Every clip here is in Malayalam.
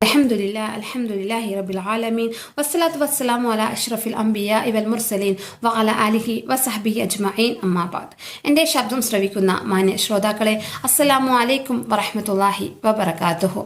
الحمد لله الحمد لله رب العالمين والصلاة والسلام على أشرف الأنبياء والمرسلين وعلى آله وصحبه أجمعين أما بعد എൻ്റെ ശബ്ദം ശ്രവിക്കുന്ന മാന്യ ശ്രോതാക്കളെ അസ്സലാമു അലൈക്കും വറഹ്മത്തുള്ളാഹി വബറകാതുഹു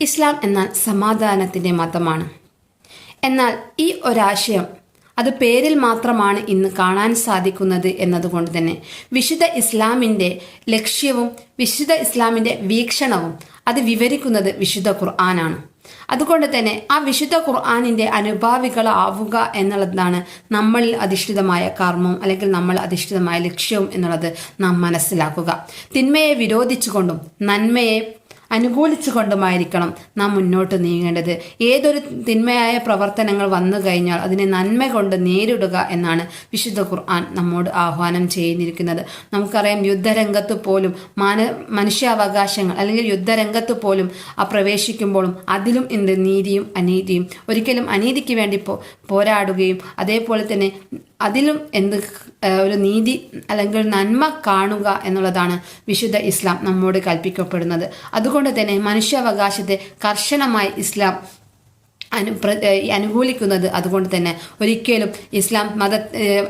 ഇസ്ലാം എന്നാൽ സമാധാനത്തിൻ്റെ മതമാണ് എന്നാൽ ഈ ഒരാശയം അത് പേരിൽ മാത്രമാണ് ഇന്ന് കാണാൻ സാധിക്കുന്നത് എന്നതുകൊണ്ട് തന്നെ. വിശുദ്ധ ഇസ്ലാമിന്റെ ലക്ഷ്യവും വിശുദ്ധ ഇസ്ലാമിന്റെ വീക്ഷണവും അത് വിവരിക്കുന്നത് വിശുദ്ധ ഖുർആനാണ്. അതുകൊണ്ട് തന്നെ ആ വിശുദ്ധ ഖുർആാനിന്റെ അനുഭാവികളാവുക എന്നുള്ളതാണ് നമ്മളിൽ അധിഷ്ഠിതമായ കർമ്മവും അല്ലെങ്കിൽ നമ്മൾ അധിഷ്ഠിതമായ ലക്ഷ്യവും എന്നുള്ളത് നാം മനസ്സിലാക്കുക. തിന്മയെ വിരോധിച്ചുകൊണ്ടും നന്മയെ അനുകൂലിച്ചുകൊണ്ടുമായിരിക്കണം നാം മുന്നോട്ട് നീങ്ങേണ്ടത്. ഏതൊരു തിന്മയായ പ്രവർത്തനങ്ങൾ വന്നു കഴിഞ്ഞാൽ അതിനെ നന്മ കൊണ്ട് നേരിടുക എന്നാണ് വിശുദ്ധ ഖുർആൻ നമ്മോട് ആഹ്വാനം ചെയ്യുന്നിരിക്കുന്നത് നമുക്കറിയാം യുദ്ധരംഗത്ത് പോലും മാന മനുഷ്യാവകാശങ്ങൾ അല്ലെങ്കിൽ യുദ്ധരംഗത്ത് പോലും ആ പ്രവേശിക്കുമ്പോഴും അതിലും എന്ത് നീതിയും അനീതിയും ഒരിക്കലും അനീതിക്ക് വേണ്ടി പോ പോരാടുകയും അതേപോലെ തന്നെ അതിലും എന്ത് ഒരു നീതി അല്ലെങ്കിൽ നന്മ കാണുക എന്നുള്ളതാണ് വിശുദ്ധ ഇസ്ലാം നമ്മോട് കൽപ്പിക്കപ്പെടുന്നത്. അതുകൊണ്ട് തന്നെ മനുഷ്യാവകാശത്തെ കർശനമായി ഇസ്ലാം അനു അനുകൂലിക്കുന്നത് അതുകൊണ്ട് തന്നെ ഒരിക്കലും ഇസ്ലാം മത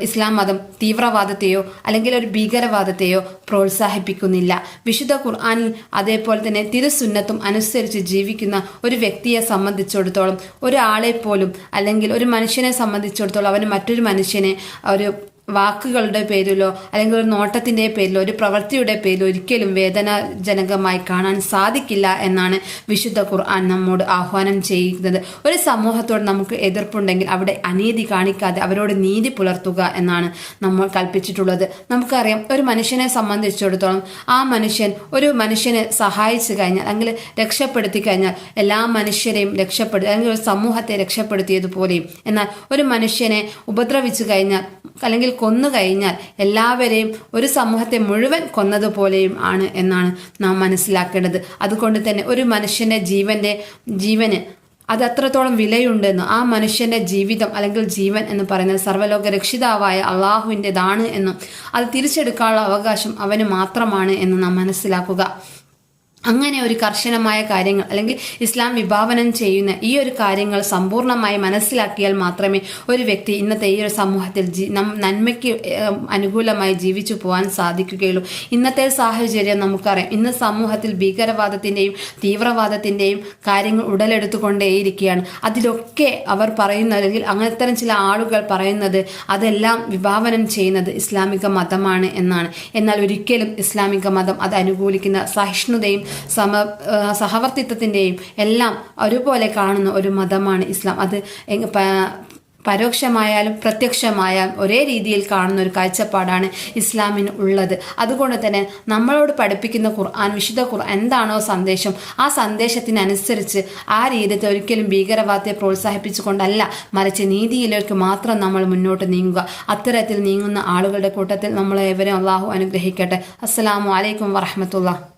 ഇസ്ലാം മതം തീവ്രവാദത്തെയോ അല്ലെങ്കിൽ ഒരു ഭീകരവാദത്തെയോ പ്രോത്സാഹിപ്പിക്കുന്നില്ല. വിശുദ്ധ ഖുർആാനിൽ അതേപോലെ തന്നെ തിരുസുന്നത്തും അനുസരിച്ച് ജീവിക്കുന്ന ഒരു വ്യക്തിയെ സംബന്ധിച്ചിടത്തോളം ഒരാളെ പോലും അല്ലെങ്കിൽ ഒരു മനുഷ്യനെ സംബന്ധിച്ചിടത്തോളം അവന് മറ്റൊരു മനുഷ്യനെ ഒരു വാക്കുകളുടെ പേരിലോ അല്ലെങ്കിൽ ഒരു നോട്ടത്തിന്റെ പേരിലോ ഒരു പ്രവൃത്തിയുടെ പേരിലോ ഒരിക്കലും വേദനാജനകമായി കാണാൻ സാധിക്കില്ല എന്നാണ് വിശുദ്ധ ഖുർആൻ നമ്മോട് ആഹ്വാനം ചെയ്യുന്നത്. ഒരു സമൂഹത്തോട് നമുക്ക് എതിർപ്പുണ്ടെങ്കിൽ അവിടെ അനീതി കാണിക്കാതെ അവരോട് നീതി പുലർത്തുക എന്നാണ് നമ്മൾ കൽപ്പിച്ചിട്ടുള്ളത്. നമുക്കറിയാം ഒരു മനുഷ്യനെ സംബന്ധിച്ചിടത്തോളം ആ മനുഷ്യൻ ഒരു മനുഷ്യനെ സഹായിച്ചു കഴിഞ്ഞാൽ അല്ലെങ്കിൽ രക്ഷപ്പെടുത്തി കഴിഞ്ഞാൽ എല്ലാ മനുഷ്യരെയും രക്ഷപ്പെടുത്തി അല്ലെങ്കിൽ ഒരു സമൂഹത്തെ രക്ഷപ്പെടുത്തിയതുപോലെയും. എന്നാൽ ഒരു മനുഷ്യനെ ഉപദ്രവിച്ചു കഴിഞ്ഞാൽ അല്ലെങ്കിൽ കൊന്നു കഴിഞ്ഞാൽ എല്ലാവരെയും ഒരു സമൂഹത്തെ മുഴുവൻ കൊന്നതുപോലെയും ആണ് എന്നാണ് നാം മനസ്സിലാക്കേണ്ടത്. അതുകൊണ്ട് തന്നെ ഒരു മനുഷ്യന്റെ ജീവന്റെ ജീവന് അത് അത്രത്തോളം വിലയുണ്ടെന്ന് ആ മനുഷ്യന്റെ ജീവിതം അല്ലെങ്കിൽ ജീവൻ എന്ന് പറയുന്നത് സർവലോക രക്ഷിതാവായ അള്ളാഹുവിന്റെതാണ് എന്നും അത് തിരിച്ചെടുക്കാനുള്ള അവകാശം അവന് മാത്രമാണ് എന്ന് നാം മനസ്സിലാക്കുക. അങ്ങനെ ഒരു കർശനമായ കാര്യങ്ങൾ അല്ലെങ്കിൽ ഇസ്ലാം വിഭാവനം ചെയ്യുന്ന ഈ ഒരു കാര്യങ്ങൾ സമ്പൂർണമായി മനസ്സിലാക്കിയാൽ മാത്രമേ ഒരു വ്യക്തി ഇന്നത്തെ ഈ ഒരു സമൂഹത്തിൽ നന്മയ്ക്ക് അനുകൂലമായി ജീവിച്ചു പോകാൻ സാധിക്കുകയുള്ളൂ. ഇന്നത്തെ സാഹചര്യം നമുക്കറിയാം. ഇന്ന് സമൂഹത്തിൽ ഭീകരവാദത്തിന്റെയും തീവ്രവാദത്തിന്റെയും കാര്യങ്ങൾ ഉടലെടുത്തുകൊണ്ടേയിരിക്കുകയാണ്. അതിലൊക്കെ അവർ പറയുന്ന അല്ലെങ്കിൽ അങ്ങനത്തരം ചില ആളുകൾ പറയുന്നത് അതെല്ലാം വിഭാവനം ചെയ്യുന്നത് ഇസ്ലാമിക മതമാണ് എന്നാണ്. എന്നാൽ ഒരിക്കലും ഇസ്ലാമിക മതം അത് അനുകൂലിക്കുന്ന സഹിഷ്ണുതയും സമ സഹവർത്തിത്വത്തിന്റെയും എല്ലാം ഒരുപോലെ കാണുന്ന ഒരു മതമാണ് ഇസ്ലാം. അത് പരോക്ഷമായാലും പ്രത്യക്ഷമായാലും ഒരേ രീതിയിൽ കാണുന്ന ഒരു കാഴ്ചപ്പാടാണ് ഇസ്ലാമിന് ഉള്ളത്. അതുകൊണ്ട് തന്നെ നമ്മളോട് പഠിപ്പിക്കുന്ന ഖുർആൻ വിശുദ്ധ ഖുർആൻ എന്താണോ സന്ദേശം ആ സന്ദേശത്തിനനുസരിച്ച് ആ രീതിയിൽ ഒരിക്കലും ഭീകരവാദത്തെ പ്രോത്സാഹിപ്പിച്ചുകൊണ്ടല്ല മറിച്ച് നീതിയിലേക്ക് മാത്രം നമ്മൾ മുന്നോട്ട് നീങ്ങുക. അത്തരത്തിൽ നീങ്ങുന്ന ആളുകളുടെ കൂട്ടത്തിൽ നമ്മളെ എവരെ അള്ളാഹു അനുഗ്രഹിക്കട്ടെ. അസ്സലാമു അലൈക്കും വറഹമത്തുള്ള